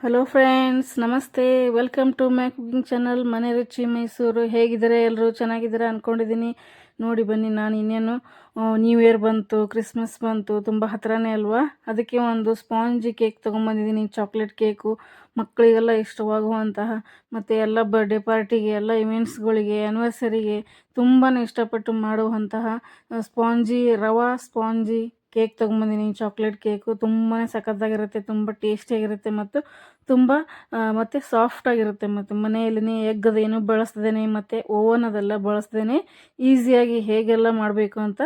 Hello friends ನಮಸ್ತೆ welcome to my cooking channel Mane Ruchi, Mysuru. ಹೇಗಿದ್ದಾರೆ? ಎಲ್ಲರೂ ಚೆನ್ನಾಗಿದ್ದಾರೆ ಅಂದ್ಕೊಂಡಿದ್ದೀನಿ ನೋಡಿ, ಬನ್ನಿ, ನಾನು ಇನ್ನೇನು ನ್ಯೂ ಇಯರ್ ಬಂತು ಕ್ರಿಸ್ಮಸ್ ಬಂತು, ತುಂಬ ಹತ್ರನೇ ಅಲ್ವಾ? ಅದಕ್ಕೆ ಒಂದು ಸ್ಪಾಂಜಿ ಕೇಕ್ ತೊಗೊಂಬಂದಿದ್ದೀನಿ ಚಾಕ್ಲೇಟ್ ಕೇಕು ಮಕ್ಕಳಿಗೆಲ್ಲ ಇಷ್ಟವಾಗುವಂತಹ, ಮತ್ತು ಎಲ್ಲ ಬರ್ಡೇ ಪಾರ್ಟಿಗೆ ಎಲ್ಲ ಇವೆಂಟ್ಸ್ಗಳಿಗೆ ಆ್ಯನಿವರ್ಸರಿಗೆ ತುಂಬಾ ಇಷ್ಟಪಟ್ಟು ಮಾಡುವಂತಹ ಸ್ಪಾಂಜಿ ರವಾ ಸ್ಪಾಂಜಿ ಕೇಕ್ ತೊಗೊಂಬಂದಿನಿ ಚಾಕ್ಲೇಟ್ ಕೇಕು. ತುಂಬಾ ಸಖತ್ತಾಗಿರುತ್ತೆ, ತುಂಬ ಟೇಸ್ಟಿಯಾಗಿರುತ್ತೆ ಮತ್ತು ತುಂಬ ಮತ್ತು ಸಾಫ್ಟಾಗಿರುತ್ತೆ ಮತ್ತು ಮನೆಯಲ್ಲಿನೇ ಎಗ್ ಅದೇನು ಬಳಸ್ದೇನೆ ಮತ್ತು ಓವನ್ ಅದೆಲ್ಲ ಬಳಸ್ದೇನೆ ಈಸಿಯಾಗಿ ಹೇಗೆಲ್ಲ ಮಾಡಬೇಕು ಅಂತ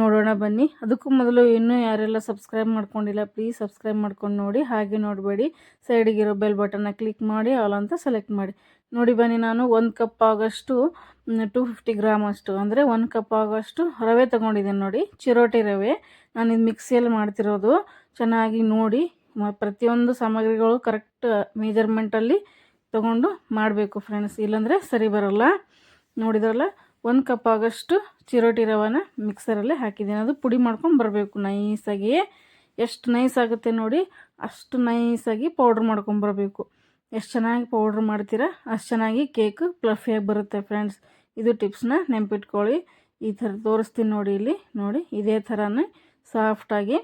ನೋಡೋಣ ಬನ್ನಿ. ಅದಕ್ಕೂ ಮೊದಲು ಇನ್ನೂ ಯಾರೆಲ್ಲ ಸಬ್ಸ್ಕ್ರೈಬ್ ಮಾಡ್ಕೊಂಡಿಲ್ಲ ಪ್ಲೀಸ್ ಸಬ್ಸ್ಕ್ರೈಬ್ ಮಾಡ್ಕೊಂಡು ನೋಡಿ. ಹಾಗೆ ನೋಡಬೇಡಿ. ಸೈಡಿಗಿರೋ ಬೆಲ್ ಬಟನ್ನ ಕ್ಲಿಕ್ ಮಾಡಿ ಆಲ್ ಅಂತ ಸೆಲೆಕ್ಟ್ ಮಾಡಿ. ನೋಡಿ ಬನ್ನಿ ನಾನು ಒಂದು ಕಪ್ ಆಗೋಷ್ಟು ಟು ಫಿಫ್ಟಿ ಗ್ರಾಮ್ ಅಷ್ಟು, ಅಂದರೆ ಒಂದು ಕಪ್ ಆಗೋಷ್ಟು ರವೆ ತೊಗೊಂಡಿದ್ದೀನಿ ನೋಡಿ, ಚಿರೋಟಿ ರವೆ. ನಾನು ಇದು ಮಿಕ್ಸಿಯಲ್ಲಿ ಮಾಡ್ತಿರೋದು. ಚೆನ್ನಾಗಿ ನೋಡಿ ಪ್ರತಿಯೊಂದು ಸಾಮಗ್ರಿಗಳು ಕರೆಕ್ಟ್ ಮೇಜರ್ಮೆಂಟಲ್ಲಿ ತೊಗೊಂಡು ಮಾಡಬೇಕು ಫ್ರೆಂಡ್ಸ್ ಇಲ್ಲಾಂದರೆ ಸರಿ ಬರೋಲ್ಲ. ನೋಡಿದ್ರಲ್ಲ, ಒಂದು ಕಪ್ ಆಗೋಷ್ಟು ಚಿರೋಟಿ ರವನ ಮಿಕ್ಸರಲ್ಲೇ ಹಾಕಿದ್ದೀನಿ. ಅದು ಪುಡಿ ಮಾಡ್ಕೊಂಡು ಬರಬೇಕು ನೈಸಾಗಿ ಎಷ್ಟು ನೈಸ್ ಆಗುತ್ತೆ ನೋಡಿ, ಅಷ್ಟು ನೈಸಾಗಿ ಪೌಡ್ರ್ ಮಾಡ್ಕೊಂಬರ್ಬೇಕು ಎಷ್ಟು ಚೆನ್ನಾಗಿ ಪೌಡ್ರ್ ಮಾಡ್ತೀರಾ, ಅಷ್ಟು ಚೆನ್ನಾಗಿ ಕೇಕ್ ಪ್ಲಫಿಯಾಗಿ ಬರುತ್ತೆ ಫ್ರೆಂಡ್ಸ್ ಇದು ಟಿಪ್ಸ್ನ ನೆನಪಿಟ್ಕೊಳ್ಳಿ. ಈ ಥರ ತೋರಿಸ್ತೀನಿ ನೋಡಿ ಇಲ್ಲಿ. ನೋಡಿ, ಇದೇ ಥರನೇ ಸಾಫ್ಟಾಗಿ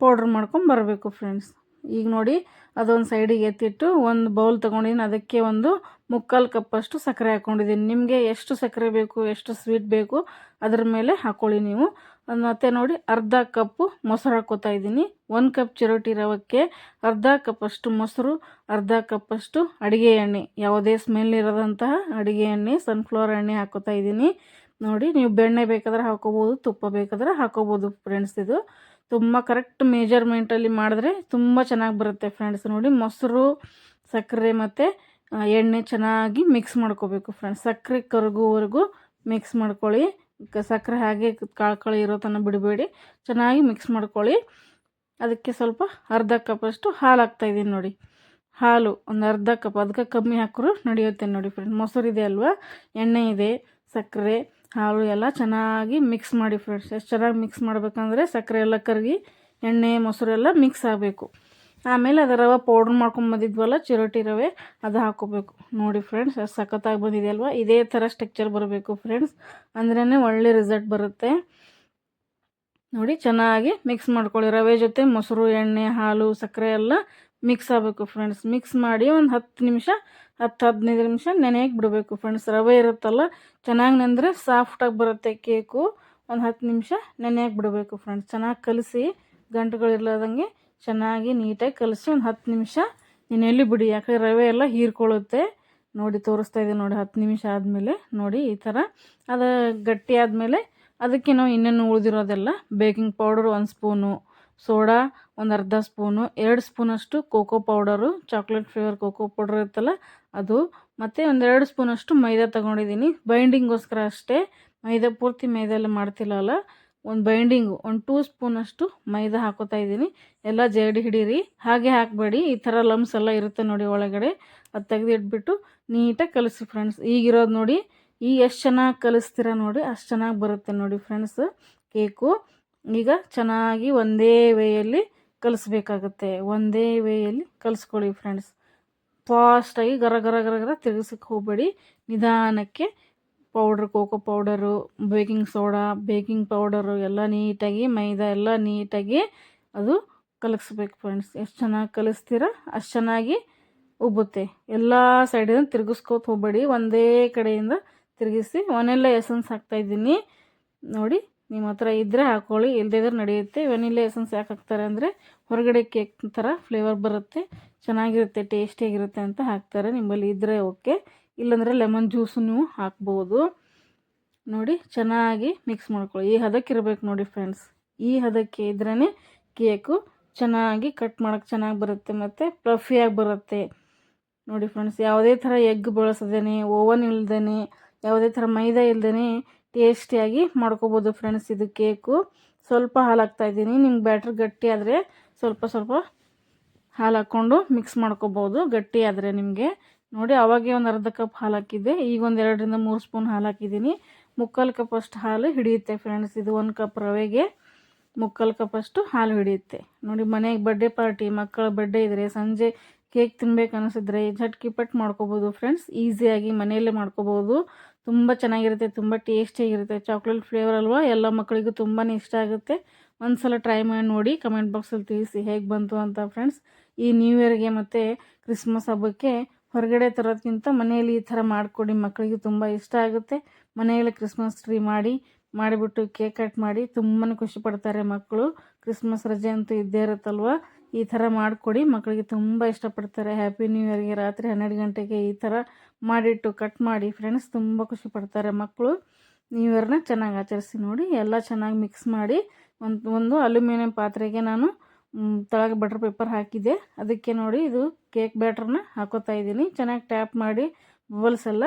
ಪೌಡ್ರ್ ಮಾಡ್ಕೊಂಡು ಬರಬೇಕು ಫ್ರೆಂಡ್ಸ್ ಈಗ ನೋಡಿ, ಅದೊಂದು ಸೈಡಿಗೆ ಎತ್ತಿಟ್ಟು ಒಂದು ಬೌಲ್ ತೊಗೊಂಡಿದ್ದೀನಿ ಅದಕ್ಕೆ ಒಂದು ಮುಕ್ಕಾಲು ಕಪ್ಪಷ್ಟು ಸಕ್ಕರೆ ಹಾಕ್ಕೊಂಡಿದ್ದೀನಿ ನಿಮಗೆ ಎಷ್ಟು ಸಕ್ಕರೆ ಬೇಕು, ಎಷ್ಟು ಸ್ವೀಟ್ ಬೇಕು, ಅದ್ರ ಮೇಲೆ ಹಾಕ್ಕೊಳ್ಳಿ ನೀವು. ಮತ್ತು ನೋಡಿ ಅರ್ಧ ಕಪ್ಪು ಮೊಸರು ಹಾಕೋತಾ ಇದ್ದೀನಿ. ಒಂದು ಕಪ್ ಚಿರೋಟಿ ರವಕ್ಕೆ, ಅರ್ಧ ಕಪ್ಪಷ್ಟು ಮೊಸರು, ಅರ್ಧ ಕಪ್ಪಷ್ಟು ಅಡುಗೆ ಎಣ್ಣೆ. ಯಾವುದೇ ಸ್ಮೆಲ್ ಇರೋದಂತಹ ಅಡುಗೆ ಎಣ್ಣೆ ಸನ್ಫ್ಲವರ್ ಎಣ್ಣೆ ಹಾಕೋತಾ ಇದ್ದೀನಿ. ನೋಡಿ, ನೀವು ಬೆಣ್ಣೆ ಬೇಕಾದ್ರೆ ಹಾಕೋಬೋದು, ತುಪ್ಪ ಬೇಕಾದ್ರೆ ಹಾಕೋಬೋದು ಫ್ರೆಂಡ್ಸ್ ಇದು. ತುಂಬ ಕರೆಕ್ಟ್ ಮೇಜರ್ಮೆಂಟಲ್ಲಿ ಮಾಡಿದ್ರೆ ತುಂಬ ಚೆನ್ನಾಗಿ ಬರುತ್ತೆ ಫ್ರೆಂಡ್ಸ್ ನೋಡಿ, ಮೊಸರು, ಸಕ್ಕರೆ ಮತ್ತು ಎಣ್ಣೆ ಚೆನ್ನಾಗಿ ಮಿಕ್ಸ್ ಮಾಡ್ಕೋಬೇಕು ಫ್ರೆಂಡ್ಸ್ ಸಕ್ಕರೆ ಕರಗುವವರೆಗೂ ಮಿಕ್ಸ್ ಮಾಡ್ಕೊಳ್ಳಿ. ಸಕ್ಕರೆ ಹಾಗೆ ಕಾಳು ಇರೋ ತನಕ ಬಿಡಬೇಡಿ. ಚೆನ್ನಾಗಿ ಮಿಕ್ಸ್ ಮಾಡ್ಕೊಳ್ಳಿ. ಅದಕ್ಕೆ ಸ್ವಲ್ಪ ಅರ್ಧ ಕಪ್ಪಷ್ಟು ಹಾಲು ಹಾಕ್ತಾಯಿದ್ದೀನಿ ನೋಡಿ. ಹಾಲು ಒಂದು ಅರ್ಧ ಕಪ್ ಅದಕ್ಕೆ ಕಮ್ಮಿ ಹಾಕಿದ್ರು ನಡೆಯುತ್ತೆ ನೋಡಿ ಫ್ರೆಂಡ್ ಮೊಸರು ಇದೆ ಅಲ್ವಾ? ಎಣ್ಣೆ ಇದೆ, ಸಕ್ಕರೆ, ಹಾಲು ಎಲ್ಲ ಚೆನ್ನಾಗಿ ಮಿಕ್ಸ್ ಮಾಡಿ ಫ್ರೆಂಡ್ಸ್ ಎಷ್ಟು ಚೆನ್ನಾಗಿ ಮಿಕ್ಸ್ ಮಾಡಬೇಕಂದ್ರೆ ಸಕ್ಕರೆ ಎಲ್ಲ ಕರಗಿ ಎಣ್ಣೆ ಮೊಸರು ಎಲ್ಲ ಮಿಕ್ಸ್ ಆಗಬೇಕು. ಆಮೇಲೆ ಅದು ರವೆ ಪೌಡ್ರ್ ಮಾಡ್ಕೊಂಡು ಬಂದಿದ್ವಲ್ಲ, ಚಿರೋಟಿ ರವೆ, ಅದು ಹಾಕೋಬೇಕು. ನೋಡಿ ಫ್ರೆಂಡ್ಸ್ ಎಷ್ಟು ಸಖತ್ತಾಗಿ ಬಂದಿದೆ ಅಲ್ವಾ? ಇದೇ ಥರ ಸ್ಟ್ರಕ್ಚರ್ ಬರಬೇಕು ಫ್ರೆಂಡ್ಸ್ ಅಂದ್ರೇ ಒಳ್ಳೆ ರಿಸಲ್ಟ್ ಬರುತ್ತೆ. ನೋಡಿ, ಚೆನ್ನಾಗಿ ಮಿಕ್ಸ್ ಮಾಡ್ಕೊಳ್ಳಿ. ರವೆ ಜೊತೆ ಮೊಸರು, ಎಣ್ಣೆ, ಹಾಲು, ಸಕ್ಕರೆ ಎಲ್ಲ ಮಿಕ್ಸ್ ಆಗಬೇಕು ಫ್ರೆಂಡ್ಸ್ ಮಿಕ್ಸ್ ಮಾಡಿ ಒಂದು ಹತ್ತು ನಿಮಿಷ, ಹತ್ತು ಹದಿನೈದು ನಿಮಿಷ ನೆನೆಯಕ್ಕೆ ಬಿಡಬೇಕು ಫ್ರೆಂಡ್ಸ್ ರವೆ ಇರುತ್ತಲ್ಲ, ಚೆನ್ನಾಗಿ ನೆಂದರೆ ಸಾಫ್ಟಾಗಿ ಬರುತ್ತೆ ಕೇಕು ಒಂದು ಹತ್ತು ನಿಮಿಷ ನೆನೆಯಕ್ಕೆ ಬಿಡಬೇಕು ಫ್ರೆಂಡ್ಸ್ ಚೆನ್ನಾಗಿ ಕಲಸಿ, ಗಂಟುಗಳಿರ್ಲಾರ್ದಂಗೆ ಚೆನ್ನಾಗಿ ನೀಟಾಗಿ ಕಲಸಿ ಒಂದು ಹತ್ತು ನಿಮಿಷ ನೆನೆಯಲ್ಲಿ ಬಿಡಿ, ಯಾಕಂದರೆ ರವೆ ಎಲ್ಲ ಹೀರ್ಕೊಳ್ಳುತ್ತೆ. ನೋಡಿ, ತೋರಿಸ್ತಾ ಇದ್ದೀನಿ ನೋಡಿ, ಹತ್ತು ನಿಮಿಷ ಆದಮೇಲೆ ನೋಡಿ ಈ ಥರ. ಅದು ಗಟ್ಟಿ ಆದಮೇಲೆ ಅದಕ್ಕೆ ನಾವು ಇನ್ನೇನು ಉಳಿದಿರೋದೆಲ್ಲ ಬೇಕಿಂಗ್ ಪೌಡರ್ ಒಂದು ಸ್ಪೂನು, ಸೋಡಾ ಒಂದು ಅರ್ಧ ಸ್ಪೂನು, ಎರಡು ಸ್ಪೂನಷ್ಟು cocoa powder, chocolate flavour cocoa powder ಇರುತ್ತಲ್ಲ ಅದು, ಮತ್ತು ಒಂದೆರಡು ಸ್ಪೂನಷ್ಟು ಮೈದಾ ತೊಗೊಂಡಿದ್ದೀನಿ. ಬೈಂಡಿಂಗೋಸ್ಕರ ಅಷ್ಟೇ. ಮೈದಾ ಪೂರ್ತಿ ಮೈದಾ ಮಾಡ್ತಿಲ್ಲ ಮಾಡ್ತಿಲ್ಲಲ್ಲ ಒಂದು ಬೈಂಡಿಂಗು ಒಂದು ಟೂ ಸ್ಪೂನಷ್ಟು ಮೈದಾ ಹಾಕೋತಾ ಇದ್ದೀನಿ. ಎಲ್ಲ ಜೇಡಿ ಹಿಡೀರಿ. ಹಾಗೆ ಹಾಕಬೇಡಿ. ಈ ಥರ ಲಮ್ಸ್ ಎಲ್ಲ ಇರುತ್ತೆ ನೋಡಿ ಒಳಗಡೆ. ಅದು ತೆಗೆದಿಟ್ಬಿಟ್ಟು ನೀಟಾಗಿ ಕಲಿಸಿ ಫ್ರೆಂಡ್ಸ್ ಈಗಿರೋದು ನೋಡಿ, ಈ ಎಷ್ಟು ಚೆನ್ನಾಗಿ ಕಲಿಸ್ತೀರ ನೋಡಿ, ಅಷ್ಟು ಚೆನ್ನಾಗಿ ಬರುತ್ತೆ ನೋಡಿ ಫ್ರೆಂಡ್ಸ್ ಕೇಕು ಈಗ ಚೆನ್ನಾಗಿ ಒಂದೇ ವೇಯಲ್ಲಿ ಕಲಿಸ್ಬೇಕಾಗತ್ತೆ. ಒಂದೇ ವೇಯಲ್ಲಿ ಕಲಿಸ್ಕೊಳ್ಳಿ ಫ್ರೆಂಡ್ಸ್ ಫಾಸ್ಟಾಗಿ ಗರ ಗರ ಗರ ಗರ ತಿರುಗಿಸಕ್ಕೆ ಹೋಗಬೇಡಿ. ನಿಧಾನಕ್ಕೆ powder cocoa powder baking soda baking powder ಎಲ್ಲ ನೀಟಾಗಿ, ಮೈದಾ ಎಲ್ಲ ನೀಟಾಗಿ ಅದು ಕಲಗಿಸ್ಬೇಕು ಫ್ರೆಂಡ್ಸ್ ಎಷ್ಟು ಚೆನ್ನಾಗಿ ಕಲಿಸ್ತೀರ ಅಷ್ಟು ಚೆನ್ನಾಗಿ ಉಬ್ಬುತ್ತೆ. ಎಲ್ಲ ಸೈಡಿಂದ ತಿರುಗಿಸ್ಕೋತ ಹೋಗಬೇಡಿ. ಒಂದೇ ಕಡೆಯಿಂದ ತಿರುಗಿಸಿ ಒನೆಲ್ಲ ಎಸೆನ್ಸ್ ಹಾಕ್ತಾಯಿದ್ದೀನಿ ನೋಡಿ ನಿಮ್ಮ ಹತ್ರ ಇದ್ದರೆ ಹಾಕ್ಕೊಳ್ಳಿ ಇಲ್ಲದಿದ್ರೆ ನಡೆಯುತ್ತೆ. ವೆನಿಲ್ಲ ಎಸೆನ್ಸ್ ಯಾಕೆ ಹಾಕ್ತಾರೆ ಅಂದರೆ ಹೊರಗಡೆ ಕೇಕ್ ಥರ ಫ್ಲೇವರ್ ಬರುತ್ತೆ. ಚೆನ್ನಾಗಿರುತ್ತೆ ಟೇಸ್ಟಿಯಾಗಿರುತ್ತೆ ಅಂತ ಹಾಕ್ತಾರೆ. ನಿಮ್ಮಲ್ಲಿ ಇದ್ದರೆ ಓಕೆ ಇಲ್ಲಾಂದರೆ ಲೆಮನ್ ಜ್ಯೂಸು ನೀವು ಹಾಕ್ಬೋದು. ನೋಡಿ, ಚೆನ್ನಾಗಿ ಮಿಕ್ಸ್ ಮಾಡ್ಕೊಳ್ಳಿ. ಈ ಹದಕ್ಕೆ ಇರಬೇಕು ನೋಡಿ ಫ್ರೆಂಡ್ಸ್ ಈ ಹದಕ್ಕೆ ಇದ್ರೇ ಕೇಕು ಚೆನ್ನಾಗಿ ಕಟ್ ಮಾಡೋಕ್ಕೆ ಚೆನ್ನಾಗಿ ಬರುತ್ತೆ ಮತ್ತು ಪ್ಲಫಿಯಾಗಿ ಬರುತ್ತೆ. ನೋಡಿ ಫ್ರೆಂಡ್ಸ್ ಯಾವುದೇ ಥರ ಎಗ್ ಬಳಸದೇನೆ ಓವನ್ ಇಲ್ದೇ ಯಾವುದೇ ಥರ ಮೈದಾ ಇಲ್ದೇ ಟೇಸ್ಟಿಯಾಗಿ ಮಾಡ್ಕೋಬೋದು ಫ್ರೆಂಡ್ಸ್ ಇದು ಕೇಕು ಸ್ವಲ್ಪ ಹಾಲು ಹಾಕ್ತಾಯಿದ್ದೀನಿ ನಿಮ್ಗೆ ಬ್ಯಾಟ್ರ್ ಗಟ್ಟಿ ಆದರೆ ಸ್ವಲ್ಪ ಸ್ವಲ್ಪ ಹಾಲು ಹಾಕ್ಕೊಂಡು ಮಿಕ್ಸ್ ಮಾಡ್ಕೋಬೋದು ಗಟ್ಟಿ ಆದರೆ ನಿಮಗೆ. ನೋಡಿ, ಅವಾಗೆ ಒಂದು ಅರ್ಧ ಕಪ್ ಹಾಲು ಹಾಕಿದ್ದೆ. ಈಗ ಒಂದು ಎರಡರಿಂದ ಮೂರು ಸ್ಪೂನ್ ಹಾಲು ಹಾಕಿದ್ದೀನಿ. ಮುಕ್ಕಾಲು ಕಪ್ ಅಷ್ಟು ಹಾಲು ಹಿಡಿಯುತ್ತೆ ಫ್ರೆಂಡ್ಸ್ ಇದು ಒಂದು ಕಪ್ ರವೆಗೆ ಮುಕ್ಕಾಲು ಕಪ್ ಅಷ್ಟು ಹಾಲು ಹಿಡಿಯುತ್ತೆ. ನೋಡಿ, ಮನೆಗೆ ಬರ್ಡೇ ಪಾರ್ಟಿ ಮಕ್ಕಳ ಬರ್ಡೇ ಇದ್ದರೆ ಸಂಜೆ ಕೇಕ್ ತಿನ್ಬೇಕು ಅನಿಸಿದ್ರೆ ಝಟ್ಕಿ ಪಟ್ ಮಾಡ್ಕೋಬೋದು ಫ್ರೆಂಡ್ಸ್ ಈಸಿಯಾಗಿ ಮನೆಯಲ್ಲೇ ಮಾಡ್ಕೋಬೋದು. ತುಂಬ ಚೆನ್ನಾಗಿರುತ್ತೆ, ತುಂಬ ಟೇಸ್ಟಿಯಾಗಿರುತ್ತೆ ಚಾಕ್ಲೇಟ್ ಫ್ಲೇವರ್ ಅಲ್ವಾ, ಎಲ್ಲ ಮಕ್ಕಳಿಗೂ ತುಂಬಾ ಇಷ್ಟ ಆಗುತ್ತೆ. ಒಂದು ಸಲ ಟ್ರೈ ಮಾಡಿ ನೋಡಿ ಕಮೆಂಟ್ ಬಾಕ್ಸಲ್ಲಿ ತಿಳಿಸಿ ಹೇಗೆ ಬಂತು ಅಂತ ಫ್ರೆಂಡ್ಸ್ ಈ ನ್ಯೂ ಇಯರ್ಗೆ ಮತ್ತು ಕ್ರಿಸ್ಮಸ್ ಹಬ್ಬಕ್ಕೆ ಹೊರಗಡೆ ತರೋದಕ್ಕಿಂತ ಮನೆಯಲ್ಲಿ ಈ ಥರ ಮಾಡಿಕೊಡಿ, ಮಕ್ಕಳಿಗೆ ತುಂಬ ಇಷ್ಟ ಆಗುತ್ತೆ. ಮನೆಯಲ್ಲಿ ಕ್ರಿಸ್ಮಸ್ ಟ್ರೀ ಮಾಡಿ, ಮಾಡಿಬಿಟ್ಟು ಕೇಕ್ ಕಟ್ ಮಾಡಿ ತುಂಬಾ ಖುಷಿಪಡ್ತಾರೆ ಮಕ್ಕಳು. ಕ್ರಿಸ್ಮಸ್ ರಜೆ ಅಂತೂ ಇದ್ದೇ ಇರುತ್ತಲ್ವ? ಈ ಥರ ಮಾಡಿಕೊಡಿ, ಮಕ್ಕಳಿಗೆ ತುಂಬ ಇಷ್ಟಪಡ್ತಾರೆ ಹ್ಯಾಪಿ ನ್ಯೂ ಇಯರ್ಗೆ ರಾತ್ರಿ ಹನ್ನೆರಡು ಗಂಟೆಗೆ ಈ ಥರ ಮಾಡಿಟ್ಟು ಕಟ್ ಮಾಡಿ ಫ್ರೆಂಡ್ಸ್ ತುಂಬ ಖುಷಿ ಪಡ್ತಾರೆ ಮಕ್ಕಳು. ನ್ಯೂ ಇಯರ್ನ ಚೆನ್ನಾಗಿ ಆಚರಿಸಿ ನೋಡಿ, ಎಲ್ಲ ಚೆನ್ನಾಗಿ ಮಿಕ್ಸ್ ಮಾಡಿ ಒಂದು ಒಂದು ಅಲ್ಯೂಮಿನಿಯಂ ಪಾತ್ರೆಗೆ ನಾನು ತಳಗೆ ಬಟರ್ ಪೇಪರ್ ಹಾಕಿದ್ದೆ. ಅದಕ್ಕೆ ನೋಡಿ ಇದು ಕೇಕ್ ಬ್ಯಾಟ್ರನ್ನ ಹಾಕೋತಾ ಇದ್ದೀನಿ. ಚೆನ್ನಾಗಿ ಟ್ಯಾಪ್ ಮಾಡಿ ಬಬಲ್ಸ್ ಎಲ್ಲ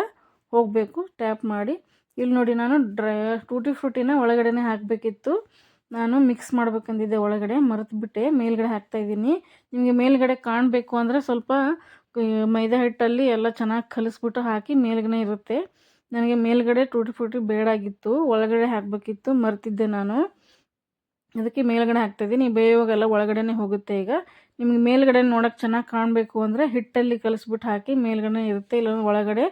ಹೋಗಬೇಕು. ಟ್ಯಾಪ್ ಮಾಡಿ. ಇಲ್ಲಿ ನೋಡಿ ನಾನು ಡ್ರೈ ಟೂಟಿ ಫ್ರೂಟಿನ ಒಳಗಡೆನೇ ಹಾಕಬೇಕಿತ್ತು. ನಾನು ಮಿಕ್ಸ್ ಮಾಡ್ಬೇಕಂದಿದ್ದೆ ಒಳಗಡೆ, ಮರೆತುಬಿಟ್ಟೆ. ಮೇಲ್ಗಡೆ ಹಾಕ್ತಾಯಿದ್ದೀನಿ ನಿಮಗೆ ಮೇಲ್ಗಡೆ ಕಾಣಬೇಕು ಅಂದರೆ ಸ್ವಲ್ಪ ಮೈದಾ ಹಿಟ್ಟಲ್ಲಿ ಎಲ್ಲ ಚೆನ್ನಾಗಿ ಕಲಿಸ್ಬಿಟ್ಟು ಹಾಕಿ ಮೇಲ್ಗಡೆ ಇರುತ್ತೆ. ನನಗೆ ಮೇಲ್ಗಡೆ ಟೂಟಿ ಫ್ರೂಟಿ ಬೇಡಾಗಿತ್ತು. ಒಳಗಡೆ ಹಾಕಬೇಕಿತ್ತು, ಮರೆತಿದ್ದೆ ನಾನು. ಅದಕ್ಕೆ ಮೇಲ್ಗಡೆ ಹಾಕ್ತಾಯಿದ್ದೀನಿ. ಬೇಯುವಾಗೆಲ್ಲ ಒಳಗಡೆನೇ ಹೋಗುತ್ತೆ ಈಗ. ನಿಮಗೆ ಮೇಲ್ಗಡೆ ನೋಡೋಕೆ ಚೆನ್ನಾಗಿ ಕಾಣಬೇಕು ಅಂದರೆ ಹಿಟ್ಟಲ್ಲಿ ಕಲಿಸ್ಬಿಟ್ಟು ಹಾಕಿ ಮೇಲ್ಗಡೆ ಇರುತ್ತೆ ಇಲ್ಲ ಒಳಗಡೆ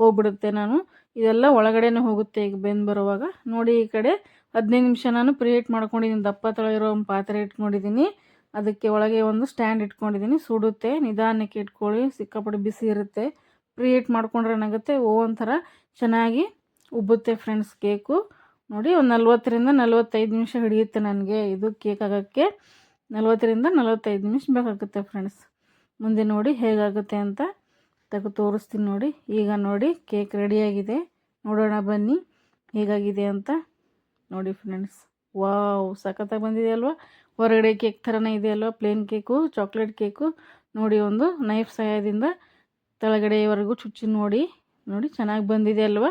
ಹೋಗ್ಬಿಡುತ್ತೆ ನಾನು. ಇದೆಲ್ಲ ಒಳಗಡೆನೇ ಹೋಗುತ್ತೆ ಈಗ ಬೆಂದು ಬರುವಾಗ. ನೋಡಿ ಈ ಕಡೆ ಹದಿನೈದು ನಿಮಿಷ ನಾನು ಪ್ರೀಹೀಟ್ ಮಾಡ್ಕೊಂಡಿದ್ದೀನಿ. ದಪ್ಪ ತಳ ಇರೋ ಒಂದು ಪಾತ್ರೆ ಇಟ್ಕೊಂಡಿದ್ದೀನಿ. ಅದಕ್ಕೆ ಒಳಗೆ ಒಂದು ಸ್ಟ್ಯಾಂಡ್ ಇಟ್ಕೊಂಡಿದ್ದೀನಿ. ಸುಡುತ್ತೆ, ನಿಧಾನಕ್ಕೆ ಇಟ್ಕೊಳ್ಳಿ. ಸಿಕ್ಕಾಪಟ್ಟೆ ಬಿಸಿ ಇರುತ್ತೆ. ಪ್ರೀಹೀಟ್ ಮಾಡ್ಕೊಂಡ್ರೆ ಏನಾಗುತ್ತೆ? ಓ ಒಂಥರ ಚೆನ್ನಾಗಿ ಉಬ್ಬುತ್ತೆ ಫ್ರೆಂಡ್ಸ್ ಕೇಕು. ನೋಡಿ, ಒಂದು ನಲ್ವತ್ತರಿಂದ ನಲ್ವತ್ತೈದು ನಿಮಿಷ ಹಿಡಿಯುತ್ತೆ ನನಗೆ ಇದು ಕೇಕ್ ಆಗೋಕ್ಕೆ. ನಲ್ವತ್ತರಿಂದ ನಲ್ವತ್ತೈದು ನಿಮಿಷ ಬೇಕಾಗುತ್ತೆ ಫ್ರೆಂಡ್ಸ್ ಮುಂದೆ ನೋಡಿ ಹೇಗಾಗುತ್ತೆ ಅಂತ ತಗೋ ತೋರಿಸ್ತೀನಿ ನೋಡಿ. ಈಗ ನೋಡಿ ಕೇಕ್ ರೆಡಿಯಾಗಿದೆ ನೋಡೋಣ, ಬನ್ನಿ ಹೇಗಾಗಿದೆ ಅಂತ ನೋಡಿ ಫ್ರೆಂಡ್ಸ್ ವಾವ್, ಸಖತ್ತಾಗಿ ಬಂದಿದೆ ಅಲ್ವಾ? ಹೊರಗಡೆ ಕೇಕ್ ಥರನೇ ಇದೆ ಅಲ್ವಾ? ಪ್ಲೇನ್ ಕೇಕು ಚಾಕ್ಲೇಟ್ ಕೇಕು ನೋಡಿ, ಒಂದು ನೈಫ್ ಸಹಾಯದಿಂದ ತೆಳಗಡೆಯವರೆಗೂ ಚುಚ್ಚಿ ನೋಡಿ. ನೋಡಿ, ಚೆನ್ನಾಗಿ ಬಂದಿದೆ ಅಲ್ವಾ?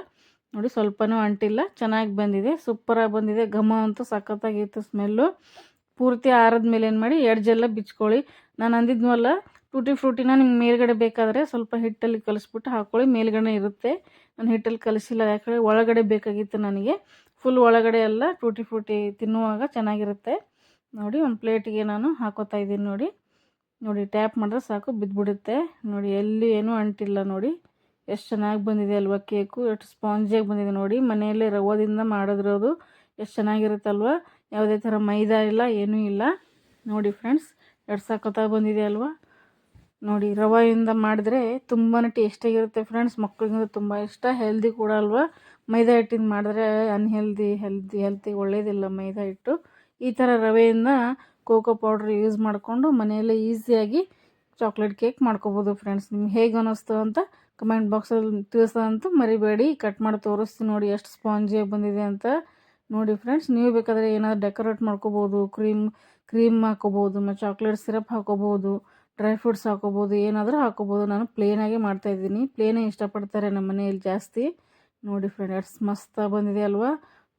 ನೋಡಿ ಸ್ವಲ್ಪನೂ ಅಂಟಿಲ್ಲ. ಚೆನ್ನಾಗಿ ಬಂದಿದೆ. ಸೂಪರಾಗಿ ಬಂದಿದೆ. ಘಮ ಅಂತೂ ಸಖತ್ತಾಗಿತ್ತು ಸ್ಮೆಲ್ಲು. ಪೂರ್ತಿ ಆರದ ಮೇಲೆ ಏನು ಮಾಡಿ ಎಡ್ಜೆಲ್ಲ ಬಿಚ್ಕೊಳ್ಳಿ. ನಾನು ಅಂದಿದ್ನಲ್ಲ ಟೂಟಿ ಫ್ರೂಟಿನ ನಿಮ್ಗೆ ಮೇಲ್ಗಡೆ ಬೇಕಾದರೆ ಸ್ವಲ್ಪ ಹಿಟ್ಟಲ್ಲಿ ಕಲಿಸ್ಬಿಟ್ಟು ಹಾಕ್ಕೊಳ್ಳಿ ಮೇಲ್ಗಡೆ ಇರುತ್ತೆ. ನಾನು ಹಿಟ್ಟಲ್ಲಿ ಕಲಿಸಿಲ್ಲ, ಯಾಕಂದರೆ ಒಳಗಡೆ ಬೇಕಾಗಿತ್ತು ನನಗೆ. ಫುಲ್ ಒಳಗಡೆ ಎಲ್ಲ ಟೂಟಿ ಫ್ರೂಟಿ ತಿನ್ನುವಾಗ ಚೆನ್ನಾಗಿರುತ್ತೆ. ನೋಡಿ, ಒಂದು ಪ್ಲೇಟಿಗೆ ನಾನು ಹಾಕೋತಾ ಇದ್ದೀನಿ ನೋಡಿ. ನೋಡಿ, ಟ್ಯಾಪ್ ಮಾಡಿದ್ರೆ ಸಾಕು, ಬಿದ್ದುಬಿಡುತ್ತೆ. ನೋಡಿ, ಎಲ್ಲಿ ಏನೂ ಅಂಟಿಲ್ಲ ನೋಡಿ. ಎಷ್ಟು ಚೆನ್ನಾಗಿ ಬಂದಿದೆ ಅಲ್ವಾ ಕೇಕು? ಎಷ್ಟು ಸ್ಪಾಂಜಿಯಾಗಿ ಬಂದಿದೆ ನೋಡಿ. ಮನೆಯಲ್ಲೇ ರವದಿಂದ ಮಾಡಿದ್ರೋದು ಎಷ್ಟು ಚೆನ್ನಾಗಿರುತ್ತಲ್ವ? ಯಾವುದೇ ಥರ ಮೈದಾ ಇಲ್ಲ, ಏನೂ ಇಲ್ಲ. ನೋಡಿ ಫ್ರೆಂಡ್ಸ್, ಎರಡು ಸಾಕೋತ ಬಂದಿದೆ ಅಲ್ವಾ? ನೋಡಿ, ರವೆಯಿಂದ ಮಾಡಿದ್ರೆ ತುಂಬಾ ಟೇಸ್ಟಿಯಾಗಿರುತ್ತೆ ಫ್ರೆಂಡ್ಸ್. ಮಕ್ಕಳಿಗೂ ತುಂಬ ಇಷ್ಟ. ಹೆಲ್ದಿ ಕೂಡ ಅಲ್ವಾ? ಮೈದಾ ಹಿಟ್ಟಿಂದ ಮಾಡಿದ್ರೆ ಅನ್ಹೆಲ್ದಿ ಹೆಲ್ದಿ ಹೆಲ್ತಿಗೆ ಒಳ್ಳೇದಿಲ್ಲ ಮೈದಾ ಹಿಟ್ಟು. ಈ ಥರ ರವೆಯಿಂದ ಕೋಕೋ ಪೌಡ್ರ್ ಯೂಸ್ ಮಾಡಿಕೊಂಡು ಮನೆಯಲ್ಲೇ ಈಸಿಯಾಗಿ ಚಾಕ್ಲೇಟ್ ಕೇಕ್ ಮಾಡ್ಕೋಬೋದು ಫ್ರೆಂಡ್ಸ್. ನಿಮ್ಗೆ ಹೇಗೆ ಅನ್ನಿಸ್ತು ಅಂತ ಕಮೆಂಟ್ ಬಾಕ್ಸಲ್ಲಿ ತಿಳಿಸೋದಂತೂ ಮರಿಬೇಡಿ. ಕಟ್ ಮಾಡಿ ತೋರಿಸ್ತೀನಿ ನೋಡಿ ಎಷ್ಟು ಸ್ಪಾಂಜಿಯಾಗಿ ಬಂದಿದೆ ಅಂತ. ನೋಡಿ ಫ್ರೆಂಡ್ಸ್, ನೀವು ಬೇಕಾದರೆ ಏನಾದರೂ ಡೆಕೋರೇಟ್ ಮಾಡ್ಕೋಬೋದು, ಕ್ರೀಮ್ ಕ್ರೀಮ್ ಹಾಕೋಬೋದು, ಮತ್ತು ಚಾಕ್ಲೇಟ್ ಸಿರಪ್ ಹಾಕೋಬೋದು, ಡ್ರೈ ಫ್ರೂಟ್ಸ್ ಹಾಕೋಬೋದು, ಏನಾದರೂ ಹಾಕೋಬೋದು. ನಾನು ಪ್ಲೇನಾಗೆ ಮಾಡ್ತಾಯಿದ್ದೀನಿ ಪ್ಲೇನೇ ಇಷ್ಟಪಡ್ತಾರೆ ನಮ್ಮ ಮನೆಯಲ್ಲಿ ಜಾಸ್ತಿ. ನೋಡಿ ಫ್ರೆಂಡ್ ಎಷ್ಟು ಮಸ್ತ ಬಂದಿದೆ ಅಲ್ವಾ?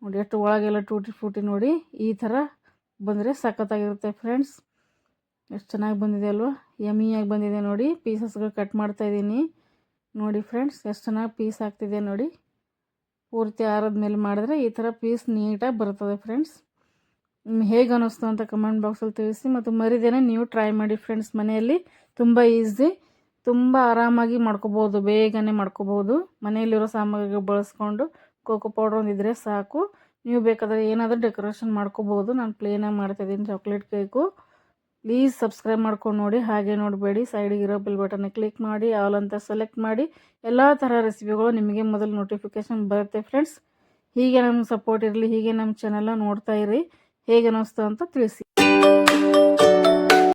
ನೋಡಿ ಎಷ್ಟು ಒಳಗೆಲ್ಲ ಟೂಟಿ ಫ್ರೂಟಿ ನೋಡಿ, ಈ ಥರ ಬಂದರೆ ಸಖತ್ತಾಗಿರುತ್ತೆ ಫ್ರೆಂಡ್ಸ್. ಎಷ್ಟು ಚೆನ್ನಾಗಿ ಬಂದಿದೆ ಅಲ್ವಾ? ಯಮಿಯಾಗಿ ಬಂದಿದೆ ನೋಡಿ. ಪೀಸಸ್ಗಳು ಕಟ್ ಮಾಡ್ತಾಯಿದ್ದೀನಿ ನೋಡಿ ಫ್ರೆಂಡ್ಸ್ ಎಷ್ಟು ಚೆನ್ನಾಗಿ ಪೀಸ್ ಆಗ್ತಿದೆ ನೋಡಿ. ಪೂರ್ತಿ ಆರದ ಮೇಲೆ ಮಾಡಿದ್ರೆ ಈ ಥರ ಪೀಸ್ ನೀಟಾಗಿ ಬರ್ತದೆ ಫ್ರೆಂಡ್ಸ್. ಹೇಗೆ ಅನ್ನಿಸ್ತು ಅಂತ ಕಮೆಂಟ್ ಬಾಕ್ಸಲ್ಲಿ ತಿಳಿಸಿ ಮತ್ತು ಮರಿದೇನೆ ನೀವು ಟ್ರೈ ಮಾಡಿ ಫ್ರೆಂಡ್ಸ್ ಮನೆಯಲ್ಲಿ. ತುಂಬ ಈಸಿ ತುಂಬ ಆರಾಮಾಗಿ ಮಾಡ್ಕೋಬೋದು ಬೇಗನೆ ಮಾಡ್ಕೋಬೋದು ಮನೆಯಲ್ಲಿರೋ ಸಾಮಗ್ರಿಗಳು ಬಳಸ್ಕೊಂಡು ಕೋಕೋ ಪೌಡ್ರ್ ಒಂದಿದ್ರೆ ಸಾಕು. ನೀವು ಬೇಕಾದರೆ ಏನಾದರೂ ಡೆಕೋರೇಷನ್ ಮಾಡ್ಕೋಬೋದು ನಾನು ಪ್ಲೇನಾಗಿ ಮಾಡ್ತಾಯಿದ್ದೀನಿ ಚಾಕ್ಲೇಟ್ ಕೇಕು ಪ್ಲೀಸ್ ಸಬ್ಸ್ಕ್ರೈಬ್ ಮಾಡ್ಕೊಂಡು ನೋಡಿ. ಹಾಗೆ ನೋಡಬೇಡಿ. ಸೈಡಿಗೆ ಇರೋ ಬಿಲ್ ಬಟನ್ ಕ್ಲಿಕ್ ಮಾಡಿ ಆಲ್ ಅಂತ ಸೆಲೆಕ್ಟ್ ಮಾಡಿ. ಎಲ್ಲ ಥರ ರೆಸಿಪಿಗಳು ನಿಮಗೆ ಮೊದಲು ನೋಟಿಫಿಕೇಷನ್ ಬರುತ್ತೆ ಫ್ರೆಂಡ್ಸ್ ಹೀಗೆ ನಮ್ಮ ಸಪೋರ್ಟ್ ಇರಲಿ, ಹೀಗೆ ನಮ್ಮ ಚಾನೆಲ್ನ ನೋಡ್ತಾ ಇರಿ. ಹೇಗೆ ಅನ್ನಿಸ್ತು ಅಂತ ತಿಳಿಸಿ.